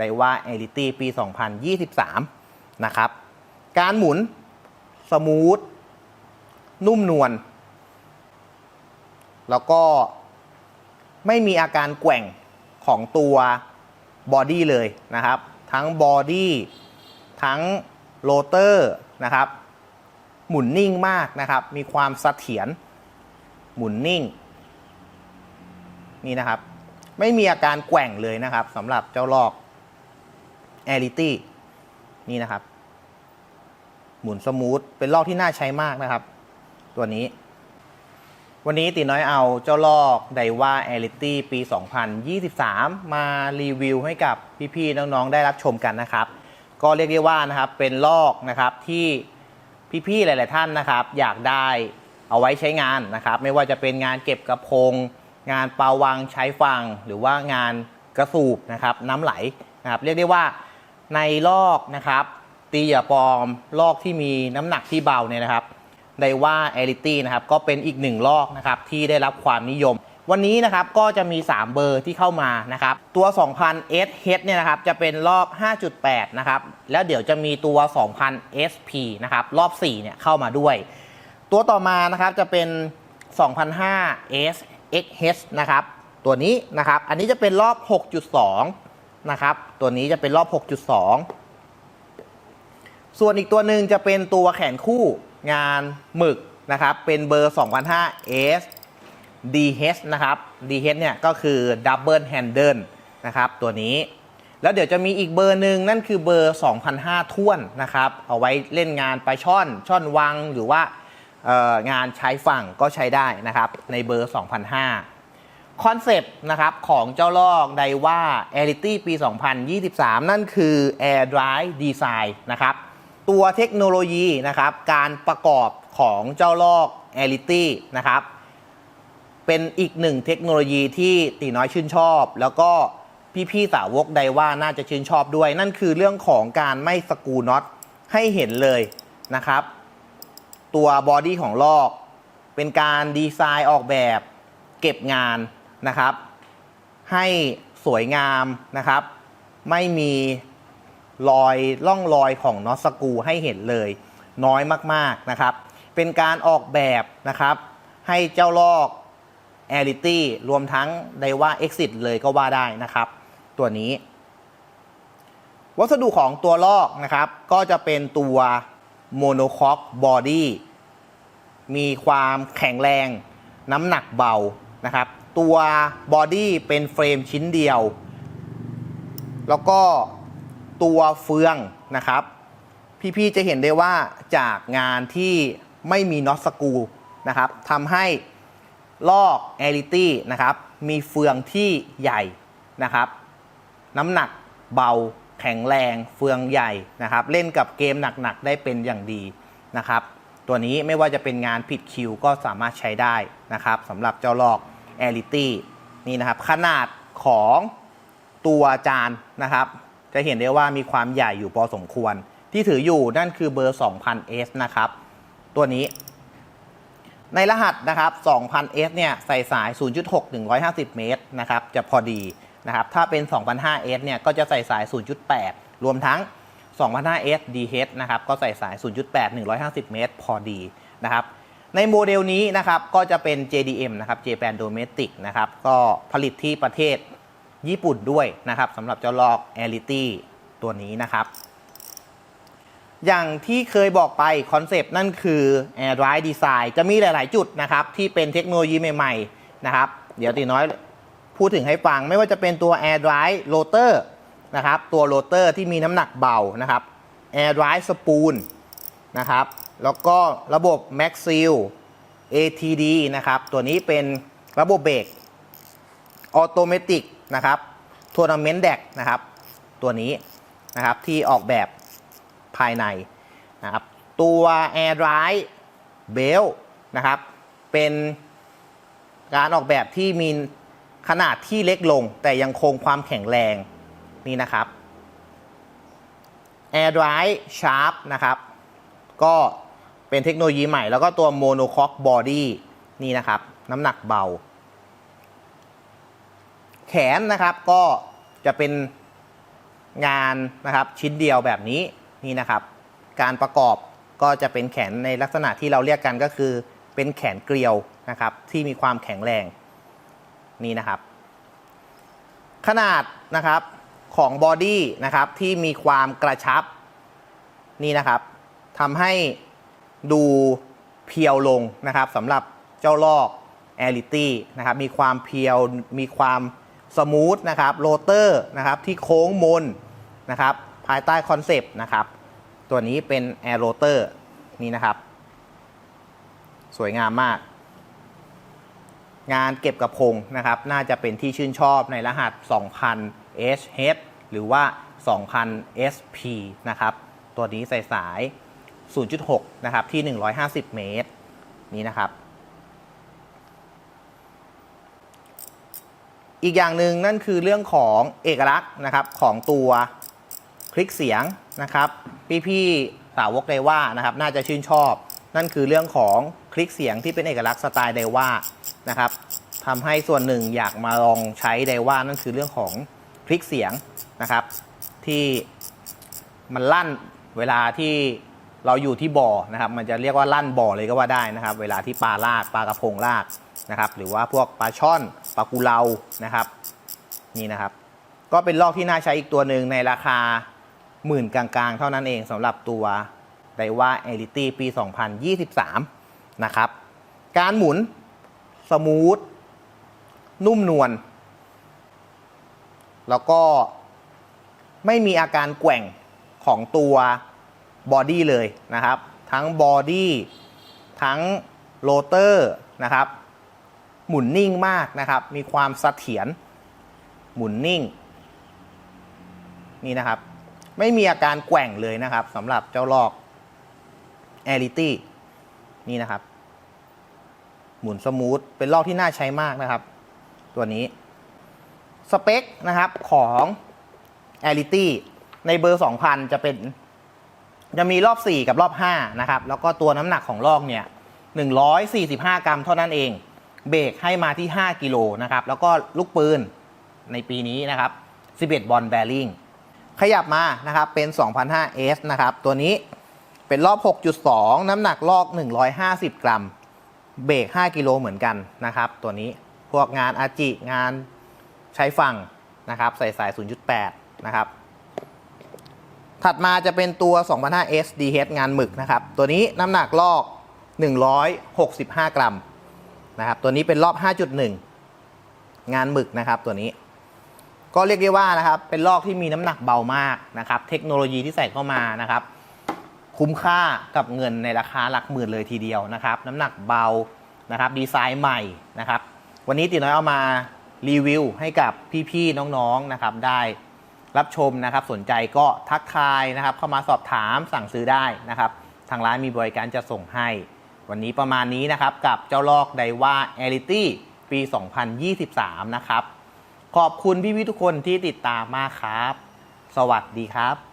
ไดว่าเอลิตี้ปี 2023 นะครับ การหมุนสมูท นุ่มนวล แล้วก็ไม่มีอาการแกว่งของตัวบอดี้เลยนะครับ ทั้งบอดี้ทั้งโรเตอร์นะครับ หมุนนิ่งมากนะครับ มีความเสถียรหมุนนิ่ง นี่นะครับ ไม่มีอาการแกว่งเลยนะครับสำหรับเจ้าลอก แอริตี้นี่นะครับ หมุนสมูท เป็นลอกที่น่าใช้มากนะครับ ตัวนี้ วันนี้ตีน้อยเอาเจ้าลอกไดว่าแอริตี้ปี 2023 มารีวิวให้กับพี่ๆน้องๆ ได้รับชมกันนะครับ ก็เรียกได้ว่านะครับเป็นลอกนะครับที่พี่ๆหลาย ๆ ท่านนะครับ อยากได้เอาไว้ใช้งานนะครับ ไม่ว่าจะเป็นงานเก็บกระพง งานเปาวังใช้ฟัง หรือว่างานกระสูบนะครับน้ำไหลนะครับ เรียกได้ว่า ในลอกนะครับ ตีอย่าปลอมลอกที่มีน้ำหนักที่เบาเนี่ยนะครับไดว่าเอลิตี้นะครับก็เป็นอีกหนึ่งลอกนะครับที่ได้รับความนิยม วันนี้นะครับก็จะมี 3 เบอร์ที่เข้ามานะครับตัว 2000 SH เนี่ยนะครับจะเป็นรอบ 5.8 นะครับแล้วเดี๋ยวจะมีตัว 2000 SP นะครับรอบ 4 เนี่ยเข้ามาด้วย ตัวต่อมานะครับจะเป็น 2005 SXH นะครับตัวนี้นะครับอันนี้จะเป็นรอบ 6.2 นะครับ ตัวนี้จะเป็นรอบ 6.2 ส่วนอีกตัวหนึ่งจะเป็นตัวแขนคู่งานหมึกนะครับ เป็นเบอร์ 2005 S DH นะครับ DH เนี่ยก็คือ Double Handle นะครับ ตัวนี้ แล้วเดี๋ยวจะมีอีกเบอร์หนึ่งนั่นคือเบอร์ 2005ท่วนนะครับ เอาไว้เล่นงานปลาช่อน ช่อนวังหรือว่างานใช้ฝั่งก็ใช้ได้นะครับ ในเบอร์ 2005 คอนเซปต์นะครับของเจ้าลอกไดว่า a r i t y ปี 2023 นั่นคือ Air Dry Design นะครับ ตัวเทคโนโลยีนะครับการประกอบของเจ้าลอก a r i t y นะครับ เป็นอีกหนึ่งเทคโนโลยีที่ตีน้อยชื่นชอบ แล้วก็พี่ๆสาวกไดว่าน่าจะชื่นชอบด้วย นั่นคือเรื่องของการไม่สกูน็อตให้เห็นเลยนะครับ ตัวบอดี้ของลอก เป็นการดีไซน์ออกแบบเก็บงาน นะครับ ให้สวยงามนะครับ ไม่มีรอยล่องรอยของน็อตสกูให้เห็นเลย น้อยมากๆนะครับ เป็นการออกแบบนะครับ ให้เจ้าลอก a r i t y รวมทั้งไดว่า Exit เลยก็ว่าได้นะครับ ตัวนี้ วัสดุของตัวลอกนะครับ ก็จะเป็นตัว Monocoque Body มีความแข็งแรง น้ำหนักเบานะครับ ตัวบอดี้เป็นเฟรมชิ้นเดียว แล้วก็ตัวเฟืองนะครับ พี่ๆจะเห็นได้ว่าจากงานที่ไม่มีน็อตสกูนะครับทำให้ลอกแอริตี้นะครับ มีเฟืองที่ใหญ่นะครับ น้ำหนักเบาแข็งแรงเฟืองใหญ่นะครับ เล่นกับเกมหนักๆ ได้เป็นอย่างดีนะครับ ตัวนี้ไม่ว่าจะเป็นงานผิดคิวก็สามารถใช้ได้นะครับสำหรับเจ้าลอก แอริตี้นี่นะครับ ขนาดของตัวจานนะครับ จะเห็นได้ว่ามีความใหญ่อยู่พอสมควร ที่ถืออยู่นั่นคือเบอร์ 2000S นะครับ ตัวนี้ ในรหัสนะครับ 2000S เนี่ยใส่สาย 0.6 150 เมตรนะครับ จะพอดีนะครับ ถ้าเป็น 2005S เนี่ยก็จะใส่สาย 0.8 รวมทั้ง 2005S DH นะครับ ก็ใส่สาย 0.8 150 เมตร พอดีนะครับ ในโมเดลนี้นะครับก็จะเป็น JDM นะครับ Japan Domestic นะครับก็ผลิตที่ประเทศญี่ปุ่นด้วยนะครับสำหรับเจ้าลอก a r i t y ตัวนี้นะครับ อย่างที่เคยบอกไปคอนเซปต์นั่นคือ Air Dry Design จะมีหลาย ๆ จุดนะครับที่เป็นเทคโนโลยีใหม่ ๆ นะครับ เดี๋ยวตีน้อยพูดถึงให้ฟังไม่ว่าจะเป็นตัว Air Dry Rotor นะครับตัวโรเตอร์ที่มีน้ำหนักเบานะครับ Air Dry Spoon นะครับ แล้วก็ระบบ Max Seal ATD นะครับ ตัวนี้เป็นระบบเบรกออโตเมติกนะครับทัวร์นาเมนต์แดกนะครับ ตัวนี้นะครับที่ออกแบบภายในนะครับ ตัว Air Dry Belt นะครับ เป็นการออกแบบที่มีขนาดที่เล็กลง แต่ยังคงความแข็งแรงนี่นะครับ Air Dry Sharp นะครับ ก็ เป็นเทคโนโลยีใหม่ แล้วก็ตัว Monocoque Body นี่นะครับ น้ำหนักเบา แขนนะครับก็จะเป็นงานนะครับชิ้นเดียวแบบนี้นี่นะครับ การประกอบก็จะเป็นแขนในลักษณะที่เราเรียกกันก็คือ เป็นแขนเกลียวนะครับที่มีความแข็งแรงนี่นะครับ ขนาดนะครับของบอดี้นะครับที่มีความกระชับนี่นะครับทำให้ ดูเพียวลงนะครับสำหรับเจ้าลอก a i r i t y นะครับมีความเพียวมีความสมูทนะครับโรเตอร์นะครับที่โค้งมนนะครับภายใต้คอนเซปต์นะครับตัวนี้เป็น Air Rotor นี่นะครับ สวยงามมาก งานเก็บกระพงนะครับ น่าจะเป็นที่ชื่นชอบในรหัส 2000 HH หรือว่า 2000 SP นะครับ ตัวนี้ใส่สาย 0.6 นะครับ ที่ 150 เมตร นี่นะครับ อีกอย่างหนึ่งนั่นคือเรื่องของเอกลักษณ์นะครับของตัวคลิกเสียงนะครับ พี่ๆสาวกไดว่านะครับ น่าจะชื่นชอบ นั่นคือเรื่องของคลิกเสียงที่เป็นเอกลักษณ์สไตล์ไดว่านะครับทำให้ส่วนหนึ่งอยากมาลองใช้ไดว่านั่นคือเรื่องของคลิกเสียงนะครับ ที่มันลั่นเวลาที่ เราอยู่ที่บ่อนะครับมันจะเรียกว่าลั่นบ่อเลยก็ว่าได้นะครับ เวลาที่ปลาลากปลากระพงลากนะครับหรือว่าพวกปลาช่อนปลากุเลานะครับนี่นะครับ ก็เป็นลอกที่น่าใช้อีกตัวหนึ่งในราคาหมื่นกลางๆ เท่านั้นเองสำหรับตัวไดว่าเอลิตี้ปี 2023 นะครับ การหมุนสมูท นุ่มนวลแล้วก็ไม่มีอาการแกว่งของตัว บอดี้เลยนะครับ ทั้งบอดี้ทั้งโรเตอร์นะครับ หมุนนิ่งมากนะครับ มีความเสถียรหมุนนิ่ง นี่นะครับ ไม่มีอาการแกว่งเลยนะครับสำหรับเจ้าลอก a i r i t y นี่นะครับ หมุนสมูทเป็นลอกที่น่าใช้มากนะครับ ตัวนี้ สเปคนะครับของ a i r i t y ในเบอร์ 2000 จะเป็น จะมีรอบ 4 กับรอบ 5 นะครับ แล้วก็ตัวน้ำหนักของลอกเนี่ย 145 กรัมเท่านั้นเอง เบรกให้มาที่ 5 กิโลนะครับ แล้วก็ลูกปืนในปีนี้นะครับ 11 บอลแบริ่งขยับมานะครับ เป็น 2005S นะครับ ตัวนี้เป็นรอบ 6.2 น้ำหนักลอก 150 กรัม เบรก 5 กิโลเหมือนกันนะครับ ตัวนี้ พวกงานอาจิ งานใช้ฝั่งนะครับ ใส่สาย 0.8 นะครับ ถัดมาจะเป็นตัว 2005 SDH งานหมึกนะครับ ตัวนี้น้ำหนักลอก 165 กรัมนะครับ ตัวนี้เป็นรอบ 5.1 งานหมึกนะครับตัวนี้ ก็เรียกได้ว่านะครับ เป็นลอกที่มีน้ำหนักเบามากนะครับ เทคโนโลยีที่ใส่เข้ามานะครับ คุ้มค่ากับเงินในราคาหลักหมื่นเลยทีเดียวนะครับ น้ำหนักเบานะครับดีไซน์ใหม่นะครับ วันนี้ติน้อยเอามารีวิวให้กับพี่ๆน้องๆนะครับได้ รับชมนะครับ สนใจก็ทักทายนะครับ เข้ามาสอบถามสั่งซื้อได้นะครับ ทางร้านมีบริการจะส่งให้ วันนี้ประมาณนี้นะครับ กับเจ้าลอกไดว่าเอลิตี้ปี 2023 นะครับ ขอบคุณพี่ๆทุกคนที่ติดตามมากครับ สวัสดีครับ